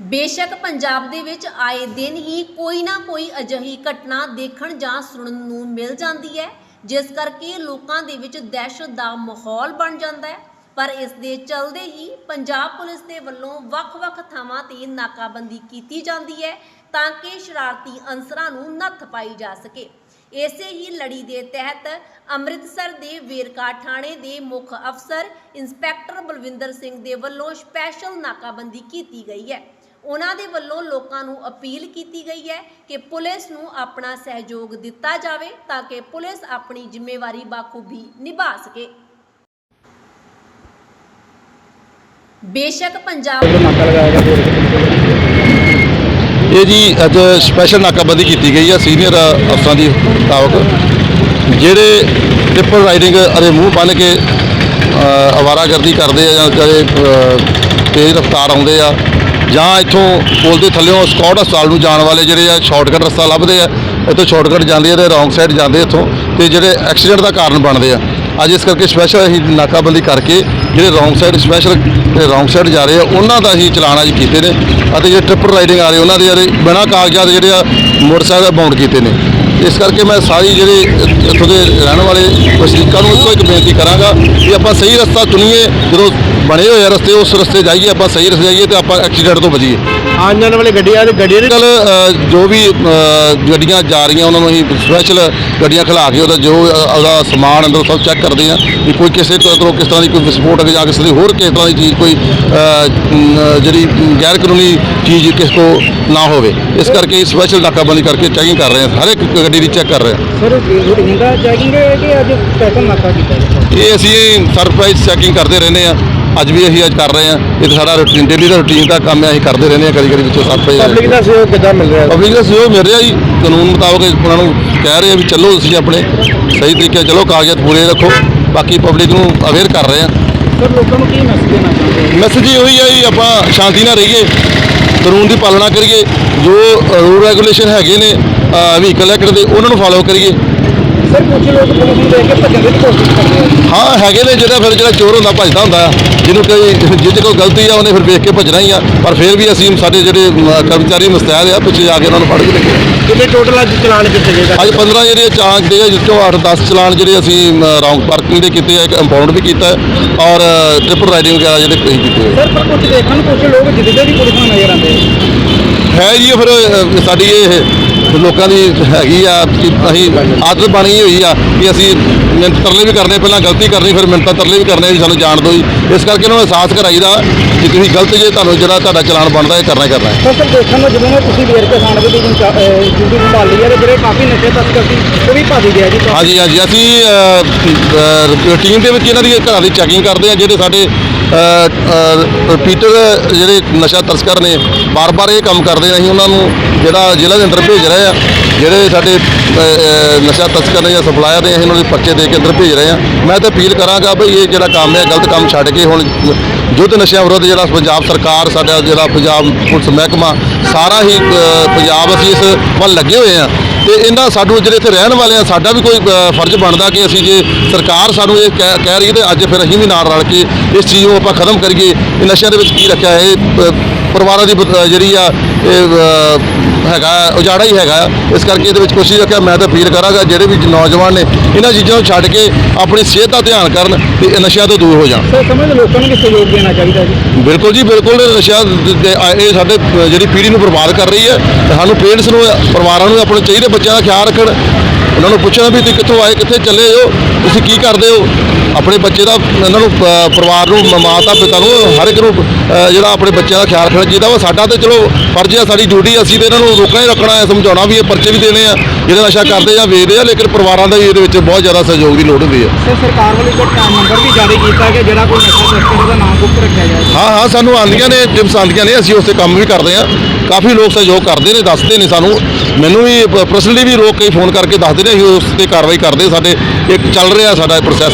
ਬੇਸ਼ੱਕ ਪੰਜਾਬ ਦੇ ਵਿੱਚ ਆਏ ਦਿਨ ਹੀ ਕੋਈ ਨਾ ਕੋਈ ਅਜਿਹੀ ਘਟਨਾ ਦੇਖਣ ਜਾਂ ਸੁਣਨ ਨੂੰ ਮਿਲ ਜਾਂਦੀ ਹੈ, ਜਿਸ ਕਰਕੇ ਲੋਕਾਂ ਦੇ ਵਿੱਚ ਦਹਿਸ਼ਤ ਦਾ ਮਾਹੌਲ ਬਣ ਜਾਂਦਾ ਹੈ। ਪਰ ਇਸ ਦੇ ਚਲਦੇ ਹੀ ਪੰਜਾਬ ਪੁਲਿਸ ਦੇ ਵੱਲੋਂ ਵੱਖ-ਵੱਖ ਥਾਵਾਂ ਤੇ ਨਾਕਾਬੰਦੀ ਕੀਤੀ ਜਾਂਦੀ ਹੈ ਤਾਂ ਕਿ ਸ਼ਰਾਰਤੀ ਅਨਸਰਾਂ ਨੂੰ ਨੱਥ ਪਾਈ ਜਾ ਸਕੇ। ਇਸੇ ਹੀ ਲੜੀ ਦੇ ਤਹਿਤ ਅੰਮ੍ਰਿਤਸਰ ਦੇ ਵੇਰਕਾ ਥਾਣੇ ਦੇ ਮੁੱਖ ਅਫਸਰ ਇੰਸਪੈਕਟਰ ਬਲਵਿੰਦਰ ਸਿੰਘ ਦੇ ਵੱਲੋਂ ਸਪੈਸ਼ਲ ਨਾਕਾਬੰਦੀ ਕੀਤੀ ਗਈ ਹੈ। ਉਹਨਾਂ ਦੇ ਵੱਲੋਂ ਲੋਕਾਂ ਨੂੰ ਅਪੀਲ ਕੀਤੀ ਗਈ ਹੈ ਕਿ ਪੁਲਿਸ ਨੂੰ ਆਪਣਾ ਸਹਿਯੋਗ ਦਿੱਤਾ ਜਾਵੇ ਤਾਂ ਕਿ ਪੁਲਿਸ ਆਪਣੀ ਜ਼ਿੰਮੇਵਾਰੀ ਬਾਖੂਬੀ ਨਿਭਾ ਸਕੇ। ਬੇਸ਼ੱਕ ਪੰਜਾਬ ਇਹ ਜੀ ਅੱਜ ਸਪੈਸ਼ਲ ਨਾਕਾਬੰਦੀ ਕੀਤੀ ਗਈ ਹੈ ਸੀਨੀਅਰ ਅਫਸਰਾਂ ਦੀ ਮੁਤਾਬਕ ਜਿਹੜੇ ਟ੍ਰਿਪਲ ਰਾਈਡਿੰਗ ਅਰੇ ਮੂੰਹ ਬੰਨ ਕੇ ਅਵਾਰਾਗਰਦੀ ਕਰਦੇ ਆ ਜਾਂ ਜਿਹੜੇ ਅ, ਤੇਜ਼ ਰਫ਼ਤਾਰ ਆਉਂਦੇ ਆ ਜਾਂ ਇੱਥੋਂ ਪੁਲ ਦੇ ਥੱਲੇੋਂ ਸਕਾਟ ਹਸਪਤਾਲ ਨੂੰ ਜਾਣ ਵਾਲੇ ਜਿਹੜੇ ਆ ਸ਼ਾਰਟਕਟ ਰਸਤਾ ਲੱਭਦੇ ਆ, ਇੱਥੋਂ ਸ਼ਾਰਟਕਟ ਜਾਂਦੇ ਆ ਤੇ ਰੌਂਗ ਸਾਈਡ ਜਾਂਦੇ ਇੱਥੋਂ, ਤੇ ਜਿਹੜੇ ਐਕਸੀਡੈਂਟ ਦਾ ਕਾਰਨ ਬਣਦੇ ਆ। ਅੱਜ ਇਸ ਕਰਕੇ ਸਪੈਸ਼ਲ ਅਸੀਂ ਨਾਕਾਬੰਦੀ ਕਰਕੇ ਜਿਹੜੇ wrong side special wrong side ਜਾ ਰਹੇ ਆ, ਉਹਨਾਂ ਦਾ ਅਸੀਂ ਚਲਾਨ ਅੱਜ ਕੀਤੇ ਨੇ ਅਤੇ ਜਿਹੜੇ ਟ੍ਰਿਪਲ ਰਾਈਡਿੰਗ ਆ ਰਹੇ, ਉਹਨਾਂ ਦੇ ਜਿਹੜੇ ਬਿਨਾਂ ਕਾਗਜ਼ਾਂ ਦੇ ਜਿਹੜੇ ਆ, ਮੋਟਰਸਾਈਕਲ ਬਾਉਂਡ ਕੀਤੇ ਨੇ। ਇਸ ਕਰਕੇ ਮੈਂ ਸਾਰੀ ਜਿਹੜੇ ਇੱਥੋਂ ਦੇ ਰਹਿਣ ਵਾਲੇ ਵਸਨੀਕਾਂ ਨੂੰ ਇੱਕੋ ਇੱਕ ਬੇਨਤੀ ਕਰਾਂਗਾ ਕਿ ਆਪਾਂ ਸਹੀ ਰਸਤਾ ਚੁਣੀਏ, ਜਦੋਂ ਬਣੇ ਹੋਏ ਆ ਰਸਤੇ, ਉਸ ਰਸਤੇ ਜਾਈਏ, ਆਪਾਂ ਸਹੀ ਰਸਤੇ ਜਾਈਏ ਤੇ ਆਪਾਂ ਐਕਸੀਡੈਂਟ ਤੋਂ ਬਚੀਏ। ਆਉਣ ਜਾਣ ਵਾਲੇ ਗੱਡੀਆਂ ਤੇ ਗੱਡੀਆਂ ਦੇ ਕੱਲ ਜੋ ਵੀ ਅ, ਗੱਡੀਆਂ ਜਾ ਰਹੀਆਂ ਉਹਨਾਂ ਨੂੰ ਅਸੀਂ ਸਪੈਸ਼ਲ ਗੱਡੀਆਂ ਖਿਲਾ ਕੇ ਉਹਦਾ ਜੋ ਅ, ਉਹਦਾ ਸਮਾਨ ਅੰਦਰ ਸਭ ਚੈੱਕ ਕਰਦੇ ਆ ਵੀ ਕੋਈ ਕਿਸੇ ਤਰ੍ਹਾਂ ਕਿਸ ਤਰ੍ਹਾਂ ਦੀ ਕੋਈ ਵਿਸਫੋਟਕ ਜਾਂ ਕਿਸੇ ਦੀ ਹੋਰ ਕਿਸ ਤਰ੍ਹਾਂ ਦੀ ਚੀਜ਼ ਕੋਈ ਅ, ਮ, ਜਿਹੜੀ ਗੈਰ ਕਾਨੂੰਨੀ ਚੀਜ਼ ਕਿਸ ਕੋ ਨਾ ਹੋਵੇ। ਇਸ ਕਰਕੇ ਸਪੈਸ਼ਲ ਨਾਕਾਬੰਦੀ ਕਰਕੇ ਚੈਕਿੰਗ ਕਰ ਰਹੇ ਹਾਂ ਹਰ ਇੱਕ ਗੱਡੀ ਦੀ ਚੈੱਕ ਕਰ ਰਹੇ ਹਾਂ। ਸਰ ਹੁੰਦਾ ਚੈਕਿੰਗ ਹੈ ਕਿ ਅੱਜ ਸਪੈਸ਼ਲ ਨਾਕਾ ਕੀਤਾ ਹੈ ਇਹ ਅਸੀਂ ਸਰਪ੍ਰਾਈਜ਼ ਚੈਕਿੰਗ ਕਰਦੇ ਰਹਿੰਦੇ ਆ ਅੱਜ ਵੀ ਅਸੀਂ ਅੱਜ ਕਰ ਰਹੇ ਆ ਇਹ ਤਾਂ ਸਾਡਾ ਰੂਟੀਨ ਡੇਲੀ ਦਾ ਰੂਟੀਨ ਦਾ ਕੰਮ ਹੈ ਅਸੀਂ ਕਰਦੇ ਰਹਿੰਦੇ ਆ ਕਦੀ ਕਦੀ ਵਿੱਚੋਂ ਸਰਪ੍ਰਾਈਜ਼ ਪਬਲਿਕ ਦਾ ਸਹਿਯੋਗ ਕਿੱਦਾਂ ਮਿਲ ਰਿਹਾ? ਹੈ ਪਬਲਿਕ ਦਾ ਸਹਿਯੋਗ ਮਿਲ ਰਿਹਾ ਜੀ। ਕਾਨੂੰਨ ਮੁਤਾਬਕ ਉਹਨਾਂ ਨੂੰ ਕਹਿ ਰਹੇ ਆ ਵੀ ਚਲੋ ਤੁਸੀਂ ਆਪਣੇ ਸਹੀ ਤਰੀਕੇ ਚਲੋ ਕਾਗਜ਼ਾਤ ਪੂਰੇ ਰੱਖੋ। ਬਾਕੀ ਪਬਲਿਕ ਨੂੰ ਅਵੇਅਰ ਕਰ ਰਹੇ ਆ। ਸਰ ਲੋਕਾਂ ਨੂੰ ਕੀ ਮੈਸੇਜ ਦੇਣਾ ਚਾਹੁੰਦੇ ਹੋ? ਮੈਸੇਜ ਇਹ ਹੋਈ ਆ ਜੀ ਆਪਾਂ ਸ਼ਾਂਤੀ ਨਾਲ ਰਹੀਏ। ਕਾਨੂੰਨ ਦੀ ਪਾਲਣਾ ਕਰੀਏ। ਜੋ ਰੂਲ ਰੈਗੂਲੇਸ਼ਨ ਹੈਗੇ ਨੇ ਵਹੀਕਲ ਐਕਟ ਦੇ ਉਹਨਾਂ ਨੂੰ ਫਾਲੋ ਕਰੀਏ। ਸਰ ਕੁਝ ਲੋਕ ਪੁਲਿਸ ਨੂੰ ਦੇਖ ਕੇ ਭੱਜਣ ਦੀ ਕੋਸ਼ਿਸ਼ ਕਰਦੇ ਆ ਹਾਂ ਹੈਗੇ ਨੇ ਜਿਹੜਾ ਫਿਰ ਜਿਹੜਾ ਚੋਰ ਹੁੰਦਾ ਭੱਜਦਾ ਹੁੰਦਾ ਆ ਜਿਹਨੂੰ ਕੋਈ ਜਿਹਦੇ ਕੋਈ ਗਲਤੀ ਆ ਉਹਨੇ ਫਿਰ ਵੇਖ ਕੇ ਭੱਜਣਾ ਹੀ ਆ ਪਰ ਫਿਰ ਵੀ ਅਸੀਂ ਸਾਡੇ ਜਿਹੜੇ ਕਰਮਚਾਰੀ ਮੁਸਤੈਦ ਆ ਪਿੱਛੇ ਜਾ ਕੇ ਉਹਨਾਂ ਨੂੰ ਫੜ ਕੇ ਲੈ ਕੇ ਆਏ। ਕਿੰਨੇ ਟੋਟਲ ਅੱਜ ਚਲਾਨ ਕੀਤੇ ਗਏ ਅੱਜ 15 ਜਿਹੜੇ ਚਾਂਕ ਦੇ ਆ ਜਿਸ ਚੋਂ 8-10 ਚਲਾਨ ਜਿਹੜੇ ਅਸੀਂ ਰੌਂਗ ਪਾਰਕਿੰਗ ਦੇ ਕੀਤੇ ਆ ਇੱਕ ਇੰਪਾਊਂਡ ਵੀ ਕੀਤਾ ਹੈ ਔਰ ਟ੍ਰਿਪਲ ਰਾਈਡਿੰਗ ਵਗੈਰਾ ਜਿਹੜੇ ਅਸੀਂ ਕੀਤੇ ਹੋਏ। ਸਰ ਪਰ ਕੁਝ ਦੇਖਣ ਨੂੰ ਕੁਝ ਲੋਕ ਜਿੱਦੇ ਵੀ ਪੁਲਿਸ ਨੂੰ ਨਜ਼ਰ ਆਉਂਦੇ ਆ। ਹੈ ਜੀ ਇਹ ਫਿਰ ਅ, ਸਾਡੀ ਇਹ ਲੋਕਾਂ ਦੀ ਹੈਗੀ ਆ ਕਿ ਅਸੀਂ ਆਦਤ ਬਣੀ ਹੋਈ ਆ ਕਿ ਅਸੀਂ ਮਿਹਨਤ ਤਰਲੇ ਵੀ ਕਰਨੇ ਪਹਿਲਾਂ ਗਲਤੀ ਕਰਨੀ ਫਿਰ ਮਿਹਨਤਾਂ ਤਰਲੇ ਵੀ ਕਰਨੇ ਵੀ ਸਾਨੂੰ ਜਾਣ ਦਿਓ ਜੀ। ਇਸ ਕਰਕੇ ਉਹਨਾਂ ਨੂੰ ਅਹਿਸਾਸ ਕਰਾਈਦਾ ਕਿ ਤੁਸੀਂ ਗਲਤ ਜੇ ਤੁਹਾਨੂੰ ਜਿਹੜਾ ਤੁਹਾਡਾ ਚਲਾਨ ਬਣਦਾ ਇਹ ਕਰਨਾ ਹੀ ਕਰਨਾ ਹੈ। ਸਰ ਦੇਖਣ ਨੂੰ ਜਦੋਂ ਤੁਸੀਂ ਵੇਰ ਕੇ ਖਾਣ ਦੀ ਡਿਊਟੀ ਸੰਭਾਲੀ ਹੈ ਤੇ ਜਿਹੜੇ ਕਾਫੀ ਨਸ਼ੇ ਤਸਕਰ ਸੀ ਉਹ ਵੀ ਭੱਜ ਗਿਆ ਜੀ। ਹਾਂਜੀ ਹਾਂਜੀ। ਅਸੀਂ ਰੂਟੀਨ ਦੇ ਵਿੱਚ ਇਹਨਾਂ ਦੀ ਘਰਾਂ ਦੀ ਚੈਕਿੰਗ ਕਰਦੇ ਆ ਜਿਹੜੇ ਸਾਡੇ ਰਿਪੀਟਰ ਜਿਹੜੇ ਨਸ਼ਾ ਤਸਕਰ ਨੇ ਬਾਰ-ਬਾਰ ਇਹ ਕੰਮ ਕਰਦੇ ਨੇ। ਅਸੀਂ ਉਹਨਾਂ ਨੂੰ ਜਿਹੜਾ ਜ਼ਿਲ੍ਹਾ ਦੇ ਅੰਦਰ ਭੇਜ ਰਹੇ ਆ, ਜਿਹੜੇ ਸਾਡੇ ਨਸ਼ਾ ਤਸਕਰ ਨੇ ਜਾਂ ਸਪਲਾਇਰ ਨੇ, ਅਸੀਂ ਉਹਨਾਂ ਦੇ ਪਰਚੇ ਦੇ ਕੇ ਅੰਦਰ ਭੇਜ ਰਹੇ ਆ। ਮੈਂ ਤਾਂ ਅਪੀਲ ਕਰਾਂਗਾ ਬਈ ਇਹ ਜਿਹੜਾ ਕੰਮ ਹੈ, ਗਲਤ ਕੰਮ ਛੱਡ ਕੇ ਹੁਣ ਯੁੱਧ ਨਸ਼ਿਆਂ ਵਿਰੁੱਧ ਜਿਹੜਾ ਪੰਜਾਬ ਸਰਕਾਰ, ਸਾਡਾ ਜਿਹੜਾ ਪੰਜਾਬ ਪੁਲਿਸ ਮਹਿਕਮਾ, ਸਾਰਾ ਹੀ ਪੰਜਾਬ ਅਸੀਂ ਇਸ ਵੱਲ ਲੱਗੇ ਹੋਏ ਆ। ਤੇ ਇਹਨਾਂ ਸਾਨੂੰ ਜਿਹੜੇ ਇੱਥੇ ਰਹਿਣ ਵਾਲੇ ਆ, ਸਾਡਾ ਵੀ ਕੋਈ ਫਰਜ਼ ਬਣਦਾ ਕਿ ਅਸੀਂ ਜੇ ਸਰਕਾਰ ਸਾਨੂੰ ਇਹ ਕਹਿ ਕਹਿ ਰਹੀ ਹੈ ਤੇ ਅੱਜ ਫਿਰ ਅਸੀਂ ਵੀ ਨਾਲ ਰਲ ਕੇ ਇਸ ਚੀਜ਼ ਨੂੰ ਆਪਾਂ ਖਤਮ ਕਰੀਏ। ਇਹ ਨਸ਼ਿਆਂ ਦੇ ਵਿੱਚ ਕੀ ਰੱਖਿਆ ਹੈ, ਇਹ ਪਰਿਵਾਰਾਂ ਦੀ ਬ- ਜਿਹੜੀ ਆ ਇਹ ਅ, ਹੈਗਾ ਉਜਾੜਾ ਹੀ ਹੈਗਾ। ਇਸ ਕਰਕੇ ਇਹਦੇ ਵਿੱਚ ਕੋਸ਼ਿਸ਼ ਰੱਖਿਆ ਮੈਂ ਤਾਂ ਅਪੀਲ ਕਰਾਂਗਾ ਜਿਹੜੇ ਵੀ ਨੌਜਵਾਨ ਨੇ ਇਹਨਾਂ ਚੀਜ਼ਾਂ ਨੂੰ ਛੱਡ ਕੇ ਆਪਣੀ ਸਿਹਤ ਦਾ ਧਿਆਨ ਕਰਨ ਤੇ ਇਹ ਨਸ਼ਿਆਂ ਤੋਂ ਦੂਰ ਹੋ ਜਾਣ। ਸਰ ਸਮਝ ਲੋਕਾਂ ਨੂੰ ਵੀ ਸਹਿਯੋਗ ਦੇਣਾ ਚਾਹੀਦਾ ਜੀ। ਬਿਲਕੁਲ ਜੀ ਬਿਲਕੁਲ ਨਸ਼ਾ ਦ- ਦੇ- ਆ- ਇਹ ਸਾਡੇ ਅ, ਜਿਹੜੀ ਪੀੜ੍ਹੀ ਨੂੰ ਬਰਬਾਦ ਕਰ ਰਹੀ ਹੈ ਤੇ ਸਾਨੂੰ ਪੇਰੈਂਟਸ ਨੂੰ ਪਰਿਵਾਰਾਂ ਨੂੰ ਆਪਣੇ ਚਾਹੀਦੇ ਬੱਚਿਆਂ ਦਾ ਖਿਆਲ ਰੱਖਣ ਉਹਨਾਂ ਨੂੰ ਪੁੱਛਣਾ ਵੀ ਤੁਸੀਂ ਕਿੱਥੋਂ ਆਏ ਕਿੱਥੇ ਚੱਲੇ ਹੋ ਤੁਸੀਂ ਕੀ ਕਰਦੇ ਹੋ? ਆਪਣੇ ਬੱਚੇ ਦਾ ਇਹਨਾਂ ਨੂੰ ਪ- ਪਰਿਵਾਰ ਨੂੰ ਮਾਤਾ ਪਿਤਾ ਨੂੰ ਹਰ ਇੱਕ ਨੂੰ ਅ, ਜਿਹੜਾ ਆਪਣੇ ਬੱਚਿਆਂ ਦਾ ਖਿਆਲ ਰੱਖਣਾ ਚਾਹੀਦਾ ਵਾ। ਸਾਡਾ ਤੇ ਚਲੋ ਫਰਜ਼ ਆ ਸਾਡੀ ਡਿਊਟੀ ਅਸੀਂ ਤੇ ਇਹਨਾਂ ਨੂੰ ਰੋਕਣਾ ਹੀ ਰੱਖਣਾ ਹੈ ਸਮਝਾਉਣਾ ਵੀ ਇਹ ਪਰਚੇ ਵੀ ਦੇਣੇ ਆ। ਜਿਹੜੇ ਨਸ਼ਾ ਕਰਦੇ ਜਾਂ ਵੇਚਦੇ ਆ ਲੇਕਿਨ ਪਰਿਵਾਰਾਂ ਦਾ ਵੀ ਇਹਦੇ ਵਿੱਚ ਬਹੁਤ ਜ਼ਿਆਦਾ ਸਹਿਯੋਗ ਦੀ ਲੋੜ ਹੁੰਦੀ ਹੈ ਸਰ ਸਰਕਾਰ ਵੱਲੋਂ ਇੱਕ ਨੰਬਰ ਵੀ ਜਾਰੀ ਕੀਤਾ ਕਿ ਜਿਹੜਾ ਕੋਈ ਨਸ਼ਾ ਤਸਕਰ ਦਾ ਨਾਮ ਗੁਪਤ ਰੱਖਿਆ ਜਾਏ। ਹਾਂ ਹਾਂ ਸਾਨੂੰ ਆਉਂਦੀਆਂ ਨੇ ਟਿਪਸ ਆਉਂਦੀਆਂ ਨੇ ਅਸੀਂ ਉਸ ਤੇ ਕੰਮ ਵੀ ਕਰਦੇ ਹਾਂ ਕਾਫੀ ਲੋਕ ਸਹਿਯੋਗ ਕਰਦੇ ਨੇ ਦੱਸਦੇ ਨੇ ਸਾਨੂੰ। ਮੈਨੂੰ ਵੀ ਪਰਸਨਲੀ ਵੀ ਲੋਕ ਕਈ ਫੋਨ ਕਰਕੇ ਦੱਸਦੇ ਨੇ ਅਸੀਂ ਉਸ ਤੇ ਕਾਰਵਾਈ ਕਰਦੇ ਸਾਡੇ ਇੱਕ ਚੱਲ ਰਿਹਾ ਸਾਡਾ ਪ੍ਰੋਸੈਸ